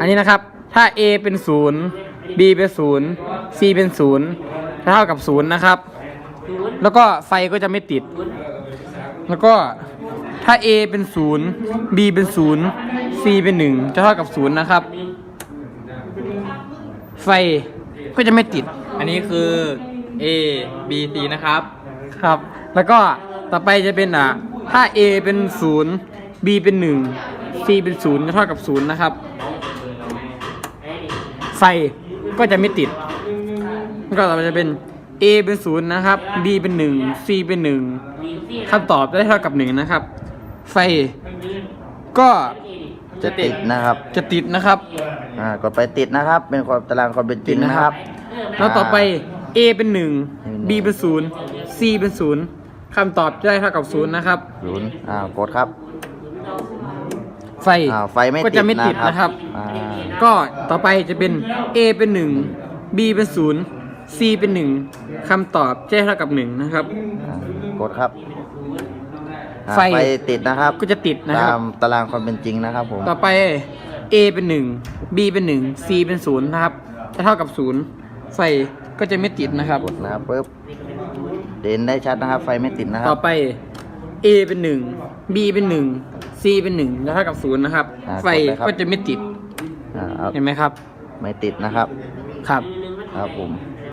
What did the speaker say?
อันนี้นะครับ ถ้า A เป็นศูนย์ B เป็นศูนย์ C เป็นศูนย์เท่ากับศูนย์นะครับ แล้วก็ไฟก็จะไม่ติด แล้วก็ถ้า A เป็นศูนย์ B เป็นศูนย์ C เป็นหนึ่งจะเท่ากับศูนย์นะครับ ไฟก็จะไม่ติด อันนี้คือ A B C นะครับ ครับ แล้วก็ต่อไปจะเป็นอะ ถ้า A เป็นศูนย์ B เป็นหนึ่ง C เป็นศูนย์จะเท่ากับศูนย์นะครับ ไฟก็จะไม่ติดแล้วก็ต่อไปจะเป็น A เป็นศูนย์นะครับ B เป็นหนึ่ง C เป็นหนึ่งคำตอบได้เท่ากับหนึ่งนะครับ ไฟก็จะติดนะครับ จะติดนะครับ อ่ากดไปติดนะครับ เป็นความตารางความเป็นจริงนะครับ แล้วต่อไป A เป็นหนึ่ง B เป็นศูนย์ C เป็นศูนย์คำตอบจะได้เท่ากับศูนย์นะครับศูนย์อ่ากดครับ ไฟอ่าไฟไม่ก็ติจะดไม่ติดนะนะคครัรับบอ่าก็ต่อไปจะเป็น A เป็นหนึ่ง B เป็นศูนย์ C เป็นหนึ่งคำตอบจะได้เท่ากับหนึ่งนะครับ อ่ากดครับอ่าไฟ ไฟติดนะครับ ก็จะติดนะคตารับ มตารางความเป็นจริงนะครับผม ต่อไป A เป็นหนึ่ง B เป็นหนึ่ง C เป็นศูนย์นะครับ จะเท่ากับศูนย์ไฟก็จะไม่ติดนะครับ กดนะครับปึ๊บเด่นได้ชัดนะครับ ไฟไม่ติดนะคต่รัอบ ไป A เป็นหนึ่ง B เป็นหนึ่ง C เป็นหนึ่งจะเท่ากับศูนย์นะครับ อ่าไฟกดเลยครับ ก็จะไม่ติดอ่าเอาเห็นไหมครับ ไม่ติดนะครับ ครับ ครับผม